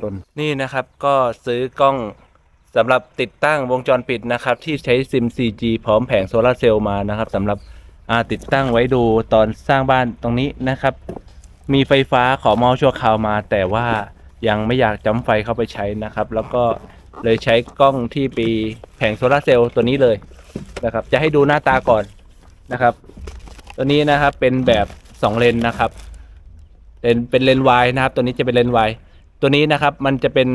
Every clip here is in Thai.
หล่นนี่นะครับก็ซื้อกล้องสำหรับติดตั้งวงจรปิดนะครับ ที่ใช้ซิม 4G พร้อมแผงโซลาเซลล์มานะครับสำหรับติดตั้งไว้ดูตอนสร้างบ้านตรงนี้นะครับ มีไฟฟ้าขอมอชั่วคราวมา แต่ว่ายังไม่อยากจำไฟเข้าไปใช้นะครับ แล้วก็เลยใช้กล้องที่ปีแผงโซลาเซลล์ตัวนี้เลยนะครับ จะให้ดูหน้าตาก่อนนะครับ ตัวนี้นะครับเป็นแบบ 2 เลนนะครับเป็นเป็นเลนวายนะครับ ตัวนี้จะเป็นเลนวาย ตัวนี้นะครับมันจะเป็น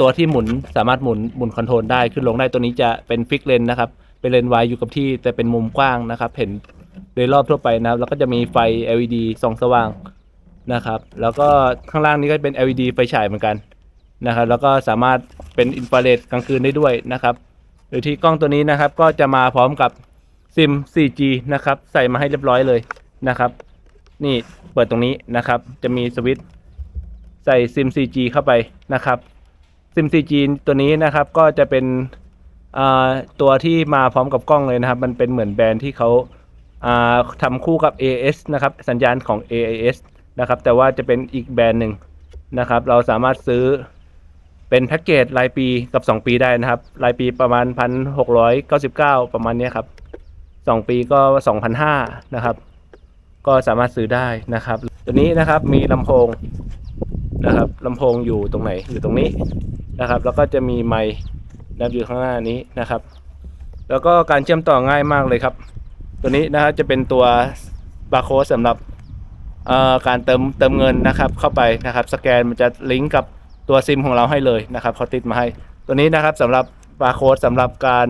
ตัวที่หมุนสามารถหมุนหมุนคอนโทรลได้ขึ้นลงได้ตัวนี้จะเป็นฟิกเลนนะครับเป็นเลนวายอยู่กับที่แต่เป็นมุมกว้างนะครับ เห็นโดยรอบทั่วไปนะแล้วก็จะมีไฟ LED ส่องสว่างนะครับ แล้วก็ข้างล่างนี้ก็เป็น LED ไฟฉายเหมือนกันนะครับ แล้วก็สามารถเป็นอินฟราเรดกลางคืนได้ด้วยนะครับโดยที่กล้องตัวนี้นะครับก็จะมาพร้อมกับซิม 4G นะครับ ใส่มาให้เรียบร้อยเลยนะครับ นี่เปิดตรงนี้นะครับ จะมีสวิตช์ ใส่ซิม 4G เข้าไปนะครับซิม 4G ตัวนี้นะครับก็จะเป็นตัวที่มาพร้อมกับกล้องเลยนะครับ มันเป็นเหมือนแบรนด์ที่เขาาทำคู่กับ AS นะครับ สัญญาณของ AIS นะครับ แต่ว่าจะเป็นอีกแบรนด์หนึ่งนะครับ เราสามารถซื้อเป็นแพ็กเกจรายปีกับ 2 ปีได้นะครับ รายปีประมาณ 1,699 ประมาณนี้ครับ 2 ปีก็ 2,500 นะครับ ก็สามารถซื้อได้นะครับ ตัวนี้นะครับมีลำโพง นะครับลำโพงอยู่ตรงไหนอยู่ตรงนี้นะครับ แล้วก็จะมีไมค์นะครับอยู่ข้างหน้านี้นะครับ แล้วก็การเชื่อมต่อง่ายมากเลยครับ ตัวนี้นะครับจะเป็นตัวบาร์โค้ดสำหรับการเติมเติมเงินนะครับเข้าไปนะครับ สแกนมันจะลิงก์กับตัวซิมของเราให้เลยนะครับเขาติดมาให้ ตัวนี้นะครับสำหรับบาร์โค้ดสำหรับการ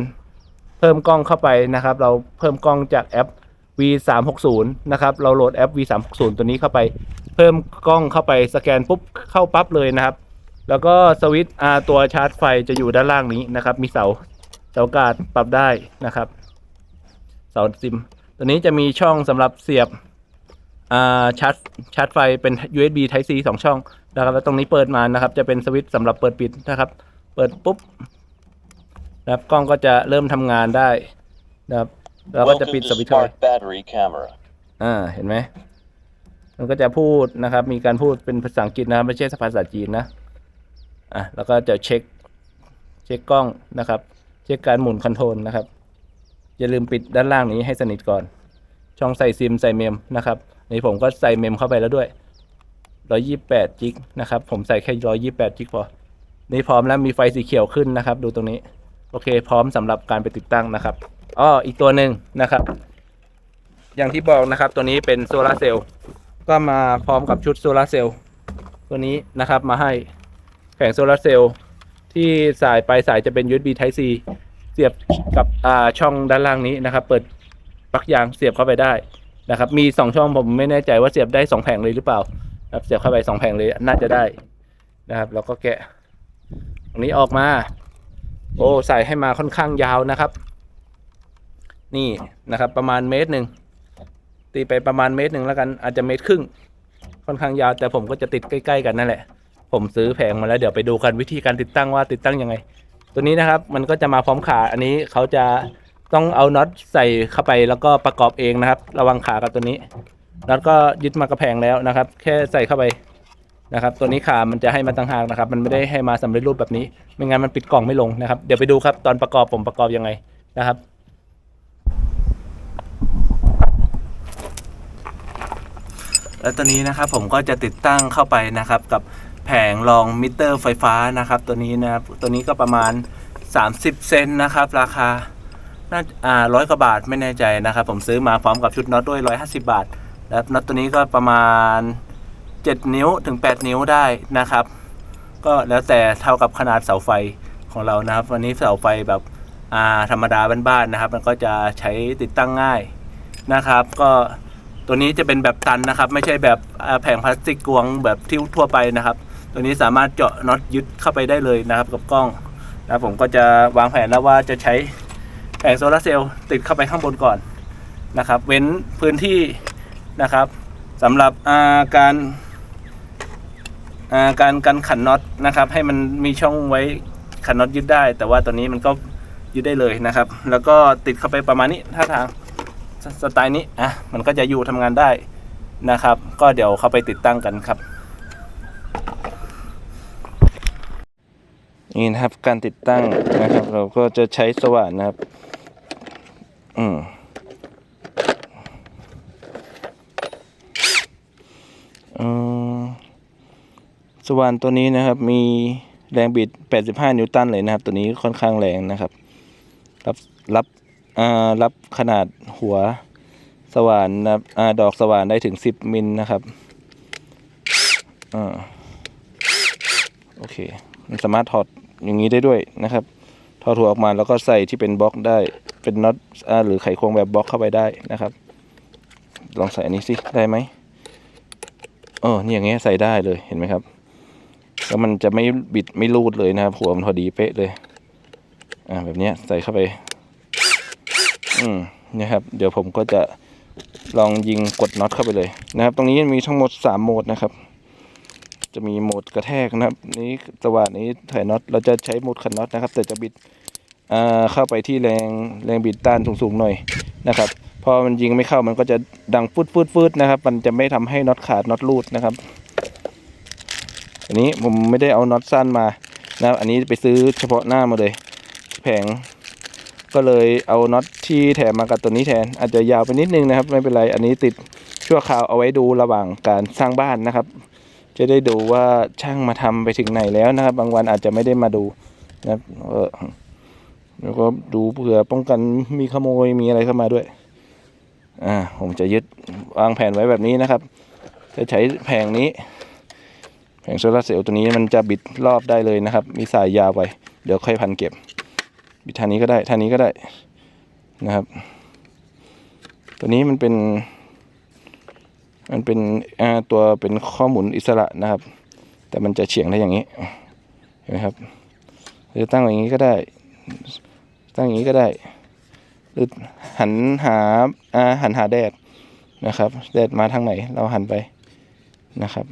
เพิ่มกล้องเข้าไปนะครับ เราเพิ่มกล้องจากแอป V360 นะครับ เราโหลดแอป V360 ตัวนี้เข้าไป พิ่มกล้องเข้าไปสแกนปุ๊บเข้าปั๊บเลยนะครับ แล้วก็สวิตช์อ่าตัวชาร์จไฟจะอยู่ด้านล่างนี้นะครับ มีเสาเสากาดปรับได้นะครับ เสาซิม ตัวนี้จะมีช่องสำหรับเสียบอ่าชาร์จชาร์จไฟเป็น USB Type C สองช่องนะครับ แล้วตรงนี้เปิดมานะครับ จะเป็นสวิตช์สำหรับเปิดปิดนะครับ เปิดปุ๊บนะครับกล้องก็จะเริ่มทำงานได้นะครับเราก็จะ Welcome ปิด to สวิตช์ไฟ Smart Battery Camera. อ่าเห็นไหม มันก็จะพูดนะครับ มีการพูดเป็นภาษาอังกฤษนะครับไม่ใช่ภาษาจีนนะอะแล้วก็จะเช็คเช็คกล้องนะครับ เช็คการหมุนคอนโทรลนะครับ อย่าลืมปิดด้านล่างนี้ให้สนิทก่อน ช่องใส่ซิมใส่เมมนะครับนี่ผมก็ใส่เมมเข้าไปแล้วด้วย128จิกนะครับ ผมใส่แค่128จิกพอ นี่พร้อมแล้วมีไฟสีเขียวขึ้นนะครับ ดูตรงนี้ โอเค พร้อมสำหรับการไปติดตั้งนะครับอ้ออีกตัวหนึ่งนะครับ อย่างที่บอกนะครับ ตัวนี้เป็นโซลาร์เซลล์ ก็มาพร้อมกับชุดโซลาร์เซลล์ตัวนี้นะครับมาให้แผงโซลาร์เซลล์ที่สายปลายสายจะเป็น USB Type C เสียบกับอ่าช่องด้านล่างนี้นะครับ เปิดปลั๊กยางเสียบเข้าไปได้นะครับ มีสองช่องผมไม่แน่ใจว่าเสียบได้สองแผงเลยหรือเปล่านะครับเสียบเข้าไปสองแผงเลยน่าจะได้นะครับแล้วก็แกะตรงนี้ออกมา โอ้ใส่ให้มาค่อนข้างยาวนะครับ นี่นะครับ ประมาณเมตรหนึ่ง ตีไปประมาณเมตรหนึ่งแล้วกันอาจจะเมตรครึ่ง ค่อนข้างยาวแต่ผมก็จะติดใกล้ ๆ กันนั่นแหละ ผมซื้อแผงมาแล้วเดี๋ยวไปดูกันวิธีการติดตั้งว่าติดตั้งยังไง ตัวนี้นะครับมันก็จะมาพร้อมขาอันนี้เขาจะต้องเอาน็อตใส่เข้าไปแล้วก็ประกอบเองนะครับ ระวังขากับตัวนี้น็อตก็ยึดมากระแพงแล้วนะครับ แค่ใส่เข้าไปนะครับ ตัวนี้ขามันจะให้มาต่างหากนะครับ มันไม่ได้ให้มาสำเร็จรูปแบบนี้ ไม่งั้นมันปิดกล่องไม่ลงนะครับ เดี๋ยวไปดูครับตอนประกอบผมประกอบยังไงนะครับ แล้วตัวนี้นะครับผมก็จะติดตั้งเข้าไปนะครับ กับแผงรองมิเตอร์ไฟฟ้านะครับ ตัวนี้นะครับตัวนี้ก็ประมาณ 30 เซนนะครับ ราคาน่าอ่าร้อยกว่าบาทไม่แน่ใจนะครับ ผมซื้อมาพร้อมกับชุดน็อตด้วย 150 บาท แล้วน็อตตัวนี้ก็ประมาณ 7 นิ้วถึง 8 นิ้วได้นะครับ ก็แล้วแต่เท่ากับขนาดเสาไฟของเรานะครับ วันนี้เสาไฟแบบอ่าธรรมดาบ้านๆนะครับ มันก็จะใช้ติดตั้งง่ายนะครับ ก็ ตัวนี้จะเป็นแบบตันนะครับ ไม่ใช่แบบแผงพลาสติกกวงแบบที่ทั่วไปนะครับ ตัวนี้สามารถเจาะน็อตยึดเข้าไปได้เลยนะครับ กับกล้องแล้วผมก็จะวางแผนแล้วว่าจะใช้แผงโซลาร์เซลล์ติดเข้าไปข้างบนก่อนนะครับ เว้นพื้นที่นะครับสำหรับาการาการการขันน็อตนะครับ ให้มันมีช่องไว้ขันน็อตยึดได้ แต่ว่าตัวนี้มันก็ยึดได้เลยนะครับ แล้วก็ติดเข้าไปประมาณนี้ท่าทาง สไตล์นี้อะมันก็จะอยู่ทำงานได้นะครับ ก็เดี๋ยวเข้าไปติดตั้งกันครับ นี่นะครับการติดตั้งนะครับ เราก็จะใช้สว่านนะครับ อืมอสว่านตัวนี้นะครับ มีแรงบิด 85 นิวตันเลยนะครับ ตัวนี้ค่อนข้างแรงนะครับ รับรับ รับขนาดหัวสว่านนะครับดอกสว่านได้ถึง10มิลนะครับอ่าโอเค มันสามารถถอดอย่างนี้ได้ด้วยนะครับ ถอดหัวออกมาแล้วก็ใส่ที่เป็นบล็อกได้ เป็นน็อตอหรือไขควงแบบบล็อกเข้าไปได้นะครับ ลองใส่อันนี้สิ ได้ไหมเออนี่อย่างเงี้ยใส่ได้เลย เห็นไหมครับ แล้วมันจะไม่บิดไม่รูดเลยนะครับ หัวมันพอดีเป๊ะเลย อ่า แบบเนี้ยใส่เข้าไป อืมเนี่ยครับ เดี๋ยวผมก็จะลองยิงกดน็อตเข้าไปเลยนะครับ ตรงนี้มีทั้งหมดสามโหมดนะครับ จะมีโหมดกระแทกนะครับ นี้สว่านนี้ถ่ายน็อตเราจะใช้โหมดขันน็อตนะครับ แต่จะบิดเข้าไปที่แรงแรงบิดต้านสูงๆหน่อยนะครับพอมันยิงไม่เข้ามันก็จะดังฟืดฟืดฟืดนะครับ มันจะไม่ทำให้น็อตขาดน็อตรูดนะครับ อันนี้ผมไม่ได้เอาน็อตสั้นมานะครับ อันนี้ไปซื้อเฉพาะหน้ามาเลย แผง ก็เลยเอาน็อตที่แถมมากับตัวนี้แทน อาจจะยาวไปนิดนึงนะครับ ไม่เป็นไรอันนี้ติดชั่วคราวเอาไว้ดูระหว่างการสร้างบ้านนะครับ จะได้ดูว่าช่างมาทำไปถึงไหนแล้วนะครับ บางวันอาจจะไม่ได้มาดูนะครับเออแล้วก็ดูเผื่อป้องกันมีขโมยมีอะไรเข้ามาด้วย อ่า ผมจะยึดวางแผนไว้แบบนี้นะครับ จะใช้แผงนี้ แผงโซลาร์เซลล์ตัวนี้มันจะบิดรอบได้เลยนะครับ มีสายยาวไป เดี๋ยวค่อยพันเก็บ บิดทางนี้ก็ได้ทางนี้ก็ได้นะครับ ตัวนี้มันเป็น มันเป็นตัวเป็นข้อหมุนอิสระนะครับ แต่มันจะเฉียงได้อย่างนี้เห็นไหมครับหรือตั้งอย่างนี้ก็ได้ ตั้งอย่างนี้ก็ได้ หรือหันหาอ่าหันหาแดดนะครับแดดมาทางไหนเราหันไปนะครับ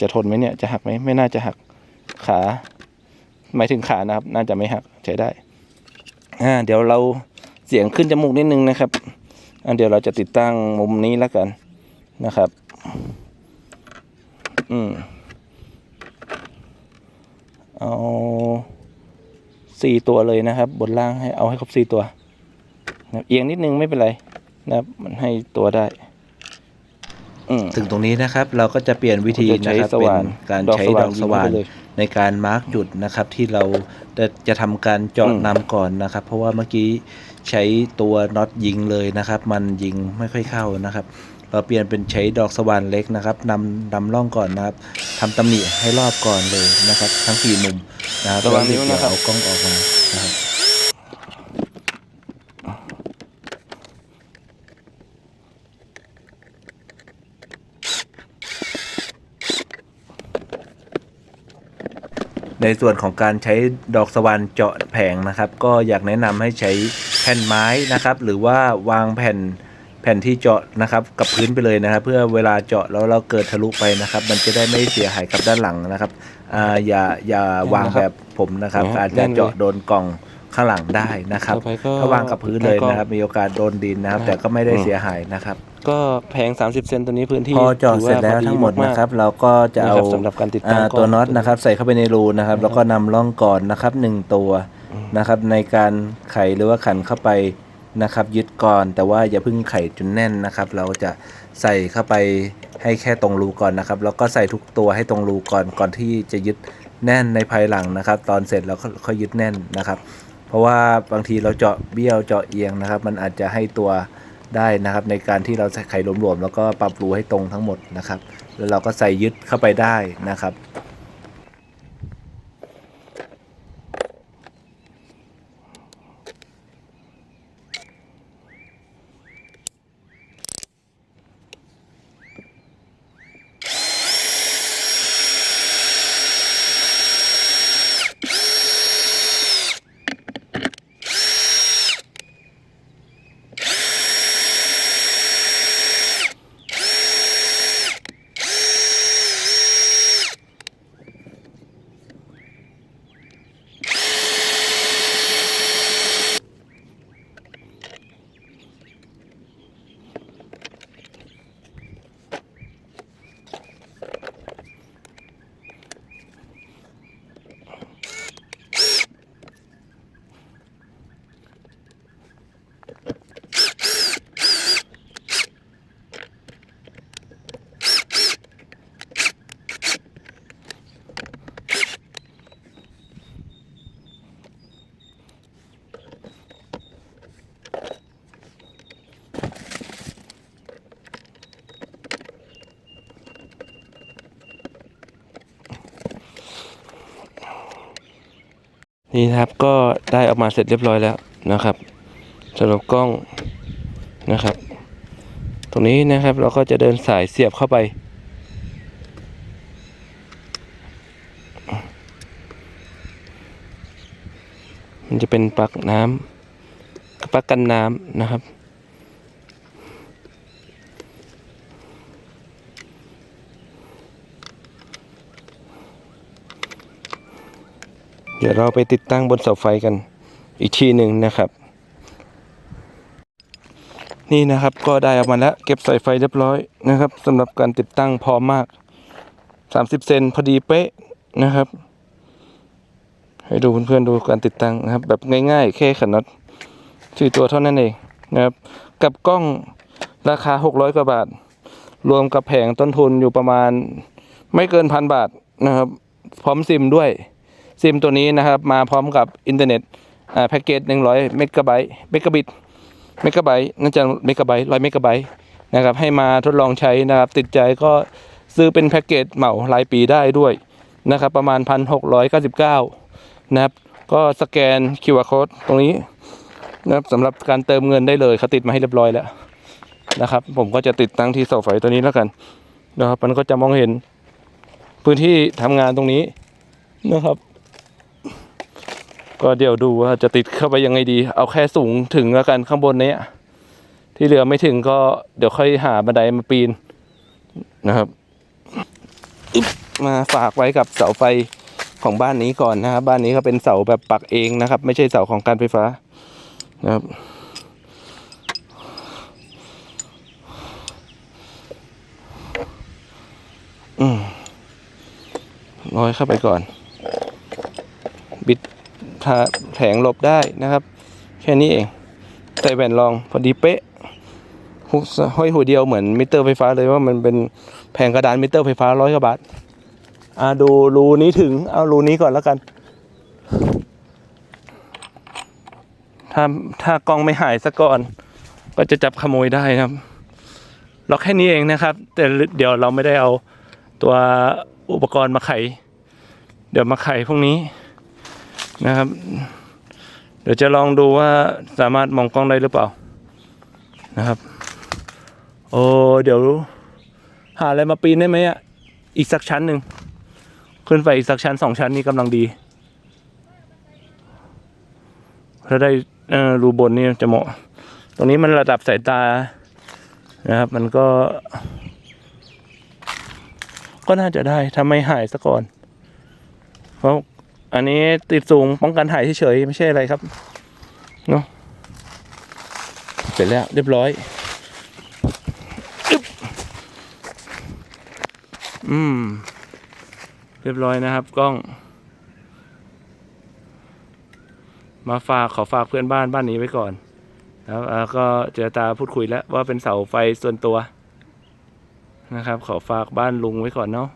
จะทนไหมเนี่ยจะหักไหมไม่น่าจะหักขา หมายถึงขานะครับ น่าจะไม่หัก ใช้ได้อ่าเดี๋ยวเราเสียงขึ้นจมูกนิดนึงนะครับอ่าเดี๋ยวเราจะติดตั้งมุมนี้แล้วกันนะครับ อืม เอาสี่ตัวเลยนะครับ บนล่างให้เอาให้ครบสี่ตัวนะครับเอียงนิดนึงไม่เป็นไรนะครับ มันให้ตัวได้ อืม ถึงตรงนี้นะครับ เราก็จะเปลี่ยนวิธีผมจะใช้นะครับสเป็ว่านนการดอกใช้สดว่านอกสว่าน ยิงเข้าไปเลยในการมาร์กจุดนะครับที่เราจะจะทำการเจาะอืมนำก่อนนะครับ เพราะว่าเมื่อกี้ใช้ตัวน็อตยิงเลยนะครับ มันยิงไม่ค่อยเข้านะครับ เราเปลี่ยนเป็นใช้ดอกสว่านเล็กนะครับนำนำร่องก่อนนะครับทำตำหนิให้รอบก่อนเลยนะครับ ทั้งสี่มุมนะครับระวังแล้นิ้วนะครับเอากล้องออกมานะครับ ในส่วนของการใช้ดอกสว่านเจาะแผงนะครับ ก็อยากแนะนำให้ใช้แผ่นไม้นะครับ หรือว่าวางแผ่นแผ่นที่เจาะนะครับกับพื้นไปเลยนะครับ เพื่อเวลาเจาะแล้วเราเกิดทะลุไปนะครับ มันจะได้ไม่เสียหายกับด้านหลังนะครับอ่าอย่าอย่าวางแบบผมนะครับนะฮะอาจจะแน่นเลยเจาะโดนกล่องข้างหลังได้นะครับต่อไปก็ถ้าวางกับพื้นเลยนะครับ มีโอกาสโดนดินนะครับ แต่ก็ไม่ได้อืมเสียหายนะครับ ก็แผง 30 เซนตัวนี้พื้นที่พอเจาะเสร็จแล้วถือทั้งหมดานะครับากเราก็จะนี่เอาครับสำหรับการติดตั้งอ่าก็ตัวน็อตนะครับ ใส่เข้าไปในรูนะครับ แล้วก็นำร่องก่อนนะครับหนึ่งตัวนะครับ ในการไขหรือว่าขันเข้าไปนะครับ ยึดก่อน แต่ว่าอย่าเพิ่งไขจนแน่นนะครับ เราจะใส่เข้าไปให้แค่ตรงรูก่อนนะครับ แล้วก็ใส่ทุกตัวให้ตรงรูก่อนก่อนที่จะยึดแน่นในภายหลังนะครับ ตอนเสร็จแล้วก็ค่อยยึดแน่นนะครับ เพราะว่าบางทีเราเจาะเบี้ยวเจาะเอียงนะครับ มันอาจจะให้ตัว ได้นะครับ ในการที่เราใส่ไขหลวมๆแล้วก็ปรับรูให้ตรงทั้งหมดนะครับ แล้วเราก็ใส่ยึดเข้าไปได้นะครับ นี่นะครับก็ได้ออกมาเสร็จเรียบร้อยแล้วนะครับสำหรับกล้องนะครับ ตรงนี้นะครับเราก็จะเดินสายเสียบเข้าไปมันจะเป็นปลั๊กน้ำปลั๊กกันน้ำนะครับ เดี๋ยวเราไปติดตั้งบนเสาไฟกันอีกทีหนึ่งนะครับ นี่นะครับก็ได้ออกมาแล้ว เก็บสายไฟเรียบร้อยนะครับสำหรับการติดตั้งพร้อมมาก 30 เซนพอดีเป๊ะนะครับ ให้ดูเพื่อนๆดูการติดตั้งนะครับ แบบง่ายๆ แค่ขันน็อตสี่ตัวเท่านั้นเองนะครับ กับกล้องราคา 600 กว่าบาท รวมกับแผงต้นทุนอยู่ประมาณไม่เกินพันบาทนะครับ พร้อมซิมด้วย ซิมตัวนี้นะครับ มาพร้อมกับอินเทอร์เน็ตแพ็กเกจ100เมกะไบต์เมกะบิตเมกะไบต์น่าจะเมกะไบต์100เมกะไบต์นะครับให้มาทดลองใช้นะครับ ติดใจก็ซื้อเป็นแพ็กเกจเหมารายปีได้ด้วยนะครับ ประมาณ 1,699 นะครับ ก็สแกน QR code ตรงนี้นะครับสำหรับการเติมเงินได้เลยเขาติดมาให้เรียบร้อยแล้วนะครับ ผมก็จะติดตั้งที่เสาไฟตัวนี้แล้วกันนะครับ มันก็จะมองเห็นพื้นที่ทำงานตรงนี้นะครับ ก็เดี๋ยวดูว่าจะติดเข้าไปยังไงดี เอาแค่สูงถึงแล้วกันข้างบนเนี้ยที่เหลือไม่ถึงก็เดี๋ยวค่อยหาบันไดมาปีนนะครับมาฝากไว้กับเสาไฟของบ้านนี้ก่อนนะครับ บ้านนี้ก็เป็นเสาแบบปักเองนะครับ ไม่ใช่เสาของการไฟฟ้านะครับอืมร้อยเข้าไปก่อน แผงหลบได้นะครับ แค่นี้เอง ใส่แว่นรองพอดีเป๊ะหุห้อยหัวเดียวเหมือนมิเตอร์ไฟฟ้าเลยว่ามันเป็นแผงกระดานมิเตอร์ไฟฟ้าร้อยกว่าบาทอ่าดูรูนี้ถึงเอารูนี้ก่อนแล้วกัน ถ้าถ้ากล้องไม่หายซะก่อน ก็จะจับขโมยได้นะครับล็อกแค่นี้เองนะครับ แต่เดี๋ยวเราไม่ได้เอาตัวอุปกรณ์มาไข เดี๋ยวมาไขพวกนี้ นะครับ เดี๋ยวจะลองดูว่าสามารถมองกล้องได้หรือเปล่านะครับ โอ้เดี๋ยวหาอะไรมาปีนได้ไหมอะอีกสักชั้นหนึ่งขึ้นไปอีกสักชั้นสองชั้นนี่กำลังดีถ้าได้รูบนนี่จะเหมาะ ตรงนี้มันระดับสายตานะครับ มันก็ ก็น่าจะได้ถ้าไม่หายซะก่อน เพราะ อันนี้ติดสูงป้องกันหายเฉยๆไม่ใช่อะไรครับเนาะเสร็จแล้วเรียบร้อยอืม เรียบร้อยนะครับกล้อง มาฝากขอฝากเพื่อนบ้านบ้านนี้ไว้ก่อนแล้วอ่าก็เจรตาพูดคุยแล้วว่าเป็นเสาไฟส่วนตัวนะครับ ขอฝากบ้านลุงไว้ก่อนเนาะ